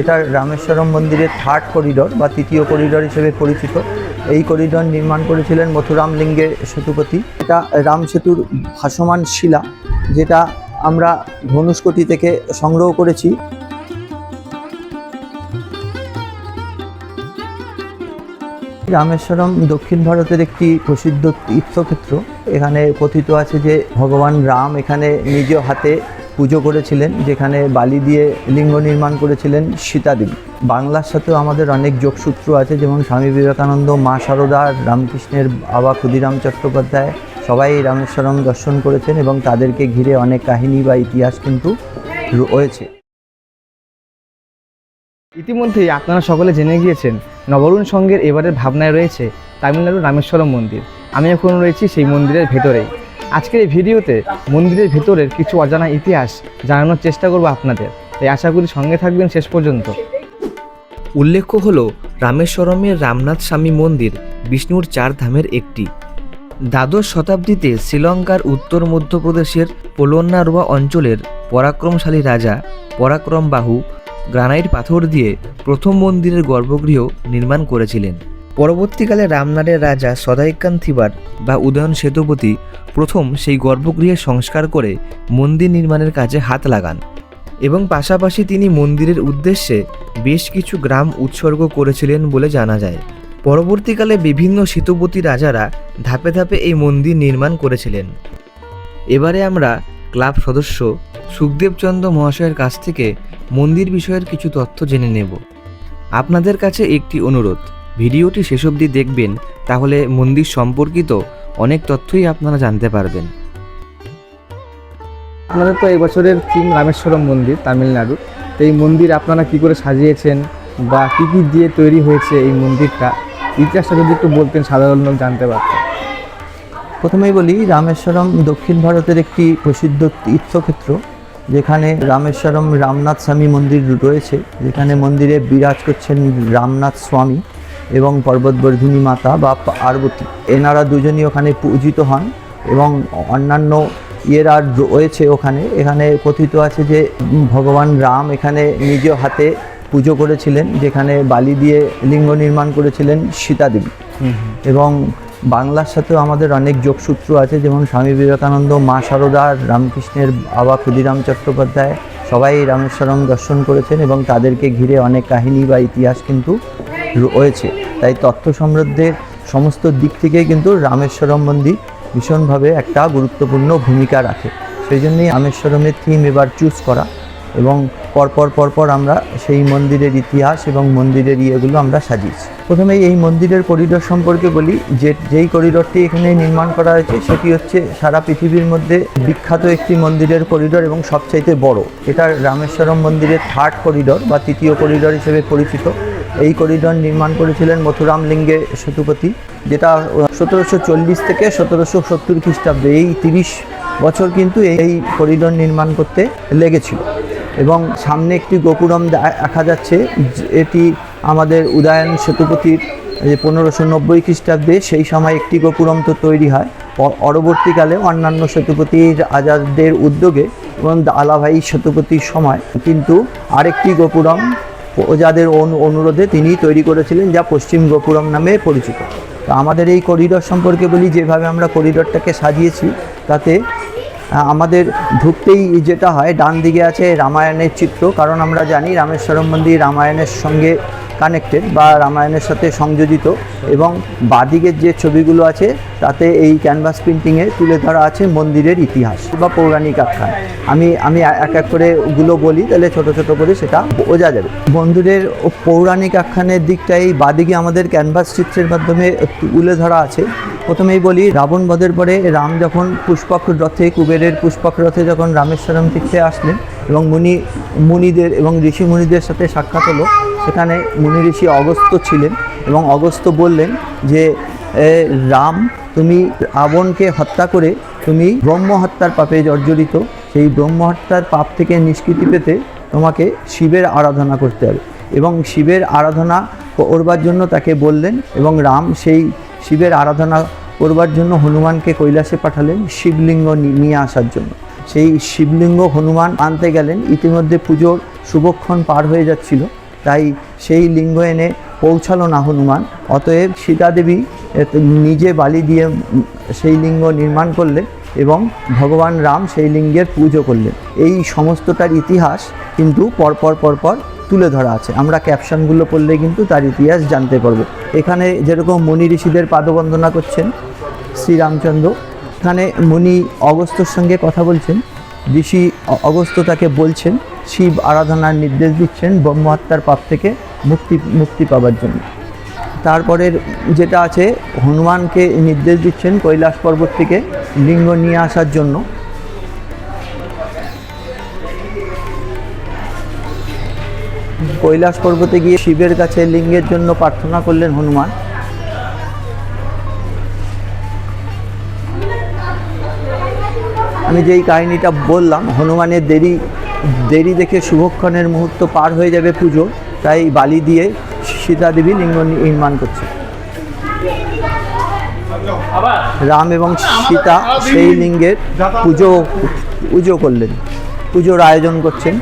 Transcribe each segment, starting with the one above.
এটা রামেশ্বরম মন্দিরের third corridor বা তৃতীয় করিডোর হিসেবে পরিচিত। এই করিডোর নির্মাণ করেছিলেন মথুরাম লিঙ্গে সেতুপতি। এটা রাম সেতুর ভাসমান শিলা, যেটা আমরা ধনুষ্কটি থেকে সংগ্রহ করেছি। রামেশ্বরম দক্ষিণ ভারতের একটি প্রসিদ্ধ তীর্থক্ষেত্র। এখানে কথিত আছে যে ভগবান রাম এখানে নিজ হাতে পুজো করেছিলেন, যেখানে বালি দিয়ে লিঙ্গ নির্মাণ করেছিলেন সীতাদেবী বাংলার সাথেও আমাদের অনেক যোগসূত্র আছে, যেমন স্বামী বিবেকানন্দ, মা সারদা, রামকৃষ্ণের বাবা ক্ষুদিরাম চট্টোপাধ্যায়, সবাই রামেশ্বরম দর্শন করেছেন এবং তাদেরকে ঘিরে অনেক কাহিনী বা ইতিহাস কিন্তু রয়েছে। ইতিমধ্যেই আপনারা সকলে জেনে গিয়েছেন, নবরুণ সঙ্গের এবারের ভাবনায় রয়েছে তামিলনাড়ুর রামেশ্বরম মন্দির। আমি এখন রয়েছি সেই মন্দিরের ভেতরেই। আজকের এই ভিডিওতে মন্দিরের ভেতরের কিছু অজানা ইতিহাস জানানোর চেষ্টা করব আপনাদের। তাই আশা করি সঙ্গে থাকবেন শেষ পর্যন্ত। উল্লেখ্য হল, রামেশ্বরমের রামনাথ স্বামী মন্দির বিষ্ণুর চার ধামের একটি। দ্বাদশ শতাব্দীতে শ্রীলঙ্কার উত্তর মধ্যপ্রদেশের পোলন্নারোয়া অঞ্চলের পরাক্রমশালী রাজা পরাক্রম বাহু গ্রানাইট পাথর দিয়ে প্রথম মন্দিরের গর্ভগৃহ নির্মাণ করেছিলেন। পরবর্তীকালে রামনাড়ের রাজা সদাইকান থিবার বা উদয়ন সেতুপতি প্রথম সেই গর্ভগৃহে সংস্কার করে মন্দির নির্মাণের কাজে হাত লাগান এবং পাশাপাশি তিনি মন্দিরের উদ্দেশ্যে বেশ কিছু গ্রাম উৎসর্গ করেছিলেন বলে জানা যায়। পরবর্তীকালে বিভিন্ন সেতুপতি রাজারা ধাপে ধাপে এই মন্দির নির্মাণ করেছিলেন। এবারে আমরা ক্লাব সদস্য সুখদেবচন্দ্র মহাশয়ের কাছ থেকে মন্দির বিষয়ের কিছু তথ্য জেনে নেব। আপনাদের কাছে একটি অনুরোধ ভিডিওটি শেষ অবধি দেখবেন তাহলে মন্দির সম্পর্কিত অনেক তথ্যই আপনারা জানতে পারবেন। আপনাদের তো এই বছরের থিম রামেশ্বরম মন্দির তামিলনাড়ু। তো এই মন্দির আপনারা কি করে সাজিয়েছেন বা কী কী দিয়ে তৈরি হয়েছে এই মন্দিরটা? ইতিহাসটা যদি একটু বলতেন সাধারণ লোক জানতে পারতেন প্রথমেই বলি রামেশ্বরম দক্ষিণ ভারতের একটি প্রসিদ্ধ তীর্থক্ষেত্র যেখানে রামেশ্বরম রামনাথ স্বামী মন্দির রয়েছে যেখানে মন্দিরে বিরাজ করছেন রামনাথ স্বামী। এবং পর্বতবর্ধিনী মাতা বা পার্বতী। এনারা দুজনই ওখানে পূজিত হন এবং অন্যান্য ইয়েরা রয়েছে ওখানে। এখানে কথিত আছে যে ভগবান রাম এখানে নিজ হাতে পুজো করেছিলেন যেখানে বালি দিয়ে লিঙ্গ নির্মাণ করেছিলেন সীতাদেবী এবং বাংলার সাথেও আমাদের অনেক যোগসূত্র আছে যেমন স্বামী বিবেকানন্দ মা সারদা রামকৃষ্ণের বাবা ক্ষুদিরাম চট্টোপাধ্যায় সবাই রামেশ্বরম দর্শন করেছেন এবং তাদেরকে ঘিরে অনেক কাহিনী বা ইতিহাস কিন্তু রয়েছে। তাই তথ্য সমৃদ্ধের সমস্ত দিক থেকে কিন্তু রামেশ্বরম মন্দির ভীষণভাবে একটা গুরুত্বপূর্ণ ভূমিকা রাখে। সেই জন্যই রামেশ্বরমের থিম এবার চুজ করা এবং পরপর পরপর আমরা সেই মন্দিরের ইতিহাস এবং মন্দিরের ইয়েগুলো আমরা সাজিয়েছি। প্রথমে এই মন্দিরের করিডোর সম্পর্কে বলি, যে, যেই করিডোরটি এখানে নির্মাণ করা হয়েছে সেটি হচ্ছে সারা পৃথিবীর মধ্যে বিখ্যাত একটি মন্দিরের করিডোর এবং সবচাইতে বড়। এটা রামেশ্বরম মন্দিরের থার্ড করিডোর বা তৃতীয় করিডোর হিসেবে পরিচিত। এই করিডোর নির্মাণ করেছিলেন মথুরাম লিঙ্গে সেতুপতি, যেটা সতেরোশো চল্লিশ থেকে সতেরোশো সত্তর খ্রিস্টাব্দে, এই তিরিশ বছর কিন্তু এই করিডোর নির্মাণ করতে লেগেছিল। এবং সামনে একটি গোপুরম দেখা যাচ্ছে, এটি আমাদের উদয়ন সেতুপতির, যে পনেরোশো নব্বই খ্রিস্টাব্দে সেই সময় একটি গোপুরম তো তৈরি হয়। পরবর্তীকালে অন্যান্য সেতুপতি আজাদের উদ্যোগে এবং দালাভাই সেতুপতির সময় কিন্তু আরেকটি গোপুরম প্রজাদের অনু- অনুরোধে তিনি তৈরি করেছিলেন, যা পশ্চিম গোপুরম নামে পরিচিত। তো আমাদের এই করিডর সম্পর্কে বলি, যেভাবে আমরা করিডরটাকে সাজিয়েছি, তাতে আমাদের ঢুকতেই যেটা হয় ডান দিকে আছে রামায়ণের চিত্র। কারণ আমরা জানি, রামেশ্বরম মন্দির রামায়ণের সঙ্গে কানেক্টেড বা রামায়ণের সাথে সংযোজিত এবং বাদিকের যে ছবিগুলো আছে, তাতে এই ক্যানভাস প্রিন্টিংয়ে তুলে ধরা আছে মন্দিরের ইতিহাস বা পৌরাণিক আখ্যান। আমি আমি এক এক করে ওগুলো বলি, তাহলে ছোট ছোট করে সেটা বোঝা যাবে। মন্দিরের পৌরাণিক আখ্যানের দিকটা এই বাদিকে আমাদের ক্যানভাস চিত্রের মাধ্যমে তুলে ধরা আছে। প্রথমেই বলি, রাবণ বধের পরে রাম যখন পুষ্পক রথে, কুবেরের পুষ্পক রথে যখন রামেশ্বরম তীর্থে আসলেন এবং মুনি, মুনিদের এবং ঋষি মুনিদের সাথে সাক্ষাৎ হলো সেখানে মুনি ঋষি অগস্ত্য ছিলেন এবং অগস্ত্য বললেন যে রাম, তুমি রাবণকে হত্যা করে তুমি ব্রহ্মহত্যার পাপে জর্জরিত। সেই ব্রহ্মহত্যার পাপ থেকে নিষ্কৃতি পেতে তোমাকে শিবের আরাধনা করতে হবে। এবং শিবের আরাধনা করবার জন্য তাকে বললেন এবং রাম সেই শিবের আরাধনা করবার জন্য হনুমানকে কৈলাসে পাঠালেন শিবলিঙ্গ নিয়ে আসার জন্য। সেই শিবলিঙ্গ হনুমান আনতে গেলেন। ইতিমধ্যে পুজোর শুভক্ষণ পার হয়ে যাচ্ছিল। তাই সেই লিঙ্গ এনে পৌঁছালো না হনুমান। অতএব সীতা দেবী নিজে বালি দিয়ে সেই লিঙ্গ নির্মাণ করলেন এবং ভগবান রাম সেই লিঙ্গের পুজো করলেন। এই সমস্তটার ইতিহাস কিন্তু পরপর পরপর তুলে ধরা আছে। আমরা ক্যাপশনগুলো পড়লে কিন্তু তার ইতিহাস জানতে পারব। এখানে যেরকম মুনি ঋষিদের পাদবন্দনা করছেন শ্রীরামচন্দ্র, এখানে মুনি অগস্ত্যর সঙ্গে কথা বলছেন, ঋষি অ- অগস্ত্য তাকে বলছেন শিব আরাধনার নির্দেশ দিচ্ছেন ব্রহ্মহত্যার পাপ থেকে মুক্তি মুক্তি পাওয়ার জন্য। তারপরের যেটা আছে, হনুমানকে নির্দেশ দিচ্ছেন কৈলাস পর্বত থেকে লিঙ্গ নিয়ে আসার জন্য। কৈলাস পর্বতে গিয়ে শিবের কাছে লিঙ্গের জন্য প্রার্থনা করলেন হনুমান। আমি যেই কাহিনীটা বললাম, হনুমানের দেরি দেরি দেখে শুভক্ষণের মুহূর্ত পার হয়ে যাবে পুজো, তাই বালি দিয়ে সীতা দেবী লিঙ্গ নির্মাণ করছে। রাম এবং সীতা সেই লিঙ্গের পুজো পুজো করলেন, পুজোর আয়োজন করছেন।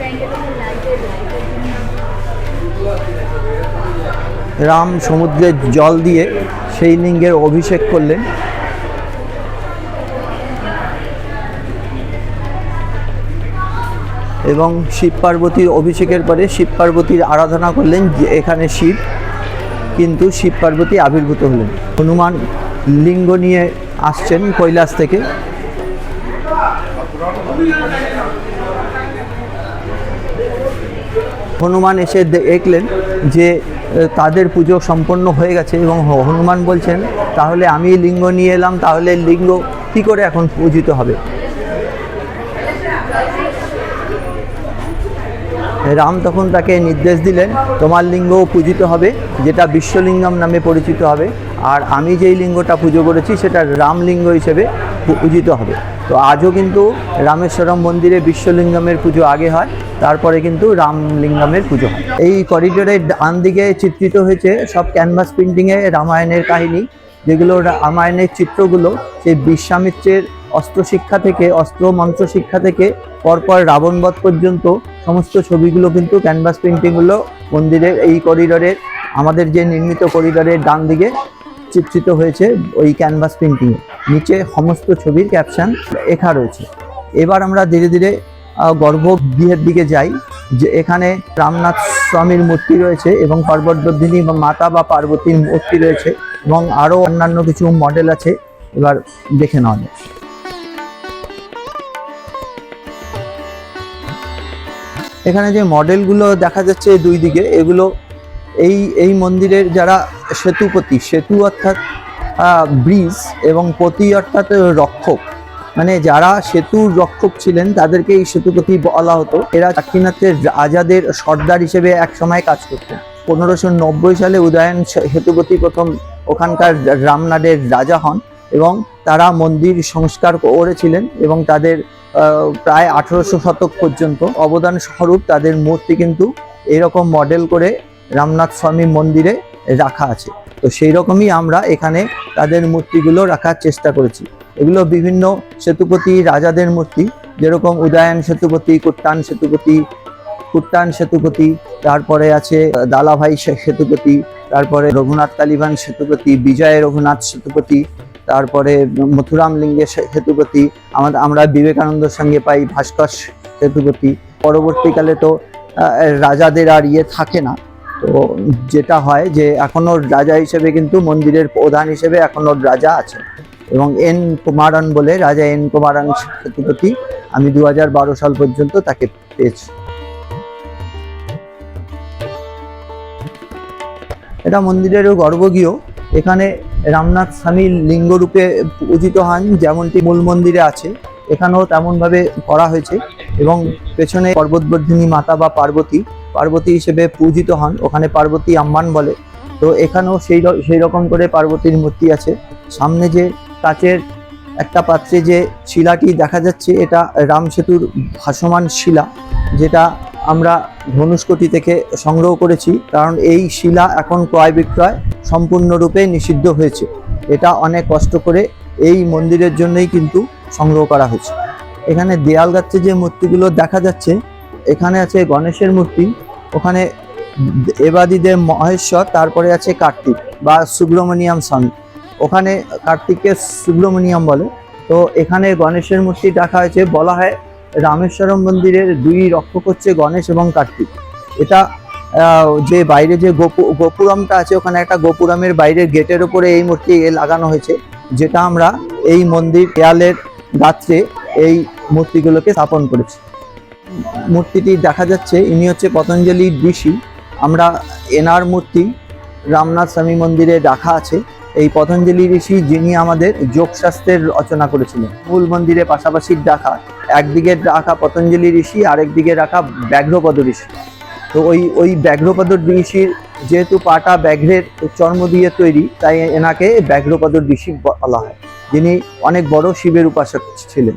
রাম সমুদ্রের জল দিয়ে সেই লিঙ্গের অভিষেক করলেন। এবং শিব পার্বতীর অভিষেকের পরে শিব পার্বতীর আরাধনা করলেন যে এখানে শিব, কিন্তু শিব পার্বতী আবির্ভূত হলেন। হনুমান লিঙ্গ নিয়ে আসছেন কৈলাস থেকে। হনুমান এসে দেখলেন যে তাদের পুজো সম্পন্ন হয়ে গেছে এবং হনুমান বলছেন, তাহলে আমি লিঙ্গ নিয়ে এলাম, তাহলে লিঙ্গ কী করে এখন পূজিত হবে? রাম তখন তাকে নির্দেশ দিলেন, তোমার লিঙ্গও পূজিত হবে, যেটা বিশ্বলিঙ্গম নামে পরিচিত হবে, আর আমি যেই লিঙ্গটা পুজো করেছি, সেটা রামলিঙ্গ হিসেবে পূজিত হবে। তো আজও কিন্তু রামেশ্বরম মন্দিরে বিশ্বলিঙ্গমের পুজো আগে হয়, তারপরে কিন্তু রামলিঙ্গমের পুজো হয়। এই করিডোরের ডান দিকে চিত্রিত হয়েছে সব ক্যানভাস প্রিন্টিংয়ে রামায়ণের কাহিনী, যেগুলো রামায়ণের চিত্রগুলো, সেই বিশ্বামিত্রের অস্ত্র শিক্ষা থেকে, অস্ত্র মন্ত্র শিক্ষা থেকে পরপর রাবণবধ পর্যন্ত সমস্ত ছবিগুলো কিন্তু ক্যানভাস প্রিন্টিংগুলো মন্দিরের এই করিডোরের আমাদের যে নির্মিত করিডোরের ডান দিকে চিত্রিত হয়েছে ওই ক্যানভাস প্রিন্টিংয়ে নিচে সমস্ত ছবির ক্যাপশন লেখা রয়েছে। এবার আমরা ধীরে ধীরে গর্ভগৃহের দিকে যাই, যে এখানে রামনাথ স্বামীর মূর্তি রয়েছে এবং পর্বতবর্ধিনী বা মাতা বা পার্বতীর মূর্তি রয়েছে এবং আরও অন্যান্য কিছু মডেল আছে। এবার দেখে নেওয়া যাক। এখানে যে মডেলগুলো দেখা যাচ্ছে দুই দিকে, এগুলো এই এই মন্দিরের যারা সেতুপতি, সেতু অর্থাৎ ব্রিজ এবং পতি অর্থাৎ রক্ষক মানে যারা সেতুর রক্ষক ছিলেন, তাদেরকে এই সেতুপতি বলা হতো। এরা দাক্ষিণাত্যের রাজাদের সর্দার হিসেবে একসময় কাজ করতেন। পনেরোশো নব্বই সালে উদয়ন সেতুপতি প্রথম ওখানকার রামনাডের রাজা হন এবং তারা মন্দির সংস্কার করেছিলেন এবং তাদের প্রায় আঠারোশো শতক পর্যন্ত। অবদান স্বরূপ তাদের মূর্তি কিন্তু এরকম মডেল করে রামনাথ স্বামী মন্দিরে রাখা আছে। তো সেই রকমই আমরা এখানে তাদের মূর্তিগুলো রাখার চেষ্টা করেছি। এগুলো বিভিন্ন সেতুপতি রাজাদের মূর্তি, যেরকম উদয়ন সেতুপতি কুট্টান সেতুপতি কুট্টান সেতুপতি, তারপরে আছে দালাভাই সেতুপতি, তারপরে রঘুনাথ তালিবান সেতুপতি, বিজয় রঘুনাথ সেতুপতি তারপরে মথুরাম লিঙ্গের সেতুপতি আমাদের আমরা বিবেকানন্দের সঙ্গে পাই ভাস্কর সেতুপতি। পরবর্তীকালে তো রাজাদের আর ইয়ে থাকে না। তো যেটা হয় যে, এখনও রাজা হিসেবে কিন্তু মন্দিরের প্রধান হিসেবে এখনও রাজা আছে। এবং এন কুমারন বলে, রাজা এন কুমারন সেতুপতি, আমি দু হাজার বারো সাল পর্যন্ত তাকে পেয়েছি। এটা মন্দিরেরও গর্ভগৃহ। এখানে রামনাথ স্বামী লিঙ্গরূপে পূজিত হন, যেমনটি মূল মন্দিরে আছে। এখানেও তেমনভাবে করা হয়েছে এবং পেছনে পর্বতবর্ধিনী মাতা বা পার্বতী পার্বতী হিসেবে পূজিত হন, ওখানে পার্বতী আম্মান বলে। তো এখানেও সেই সেই রকম করে পার্বতীর মূর্তি আছে। সামনে যে কাচের একটা পাত্রে যে শিলাটি দেখা যাচ্ছে, এটা রাম সেতুর ভাসমান শিলা, যেটা আমরা ধনুষ্কটি থেকে সংগ্রহ করেছি। কারণ এই শিলা এখন ক্রয় বিক্রয় সম্পূর্ণরূপে নিষিদ্ধ হয়েছে। এটা অনেক কষ্ট করে এই মন্দিরের জন্যই কিন্তু সংগ্রহ করা হয়েছে। এখানে দেয়াল গাচ্ছে যে মূর্তিগুলো দেখা যাচ্ছে, এখানে আছে গণেশের মূর্তি, ওখানে এবাদিদের মহেশ্বর, তারপরে আছে কার্তিক বা সুব্রমণিয়াম স্বামী। ওখানে কার্তিককে সুব্রমণিয়াম বলে। তো এখানে গণেশের মূর্তি রাখা হয়েছে। বলা হয় রামেশ্বরম মন্দিরের দুই রক্ষক হচ্ছে গণেশ এবং কার্তিক। এটা যে বাইরে যে গোপু, গোপুরমটা আছে, ওখানে একটা গোপুরমের বাইরের গেটের উপরে এই মূর্তি লাগানো হয়েছে, যেটা আমরা এই মন্দির দেয়ালের গাত্রে এই মূর্তিগুলোকে স্থাপন করেছি। মূর্তিটি দেখা যাচ্ছে, ইনি হচ্ছে পতঞ্জলি ঋষি। আমরা এনার মূর্তি রামনাথ স্বামী মন্দিরে রাখা আছে। এই পতঞ্জলি ঋষি যিনি আমাদের যোগশাস্ত্রের রচনা করেছিলেন, মূল মন্দিরে পাশাপাশি রাখা, একদিকে রাখা পতঞ্জলি ঋষি, আরেকদিকে রাখা ব্যাঘ্রপদ ঋষি। তো ওই ওই ব্যাঘ্রপদ ঋষির যেহেতু পাটা ব্যাঘ্রের চর্ম দিয়ে তৈরি, তাই এনাকে ব্যাঘ্রপদ ঋষি বলা হয়। যিনি অনেক বড় শিবের উপাসক ছিলেন।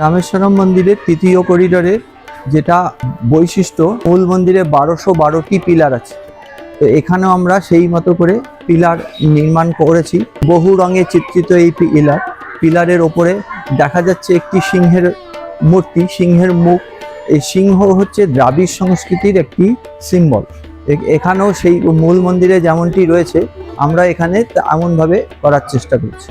রামেশ্বরম মন্দিরের তৃতীয় করিডোরের যেটা বৈশিষ্ট্য, মূল মন্দিরে বারোশো বারোটি পিলার আছে। তো এখানেও আমরা সেই মতো করে পিলার নির্মাণ করেছি। বহু রঙে চিত্রিত এই পিলার। পিলারের ওপরে দেখা যাচ্ছে একটি সিংহের মূর্তি। সিংহের মুখ, এই সিংহ হচ্ছে দ্রাবিড় সংস্কৃতির একটি সিম্বল। এখানেও সেই মূল মন্দিরে যেমনটি রয়েছে, আমরা এখানে এমনভাবে করার চেষ্টা করছি।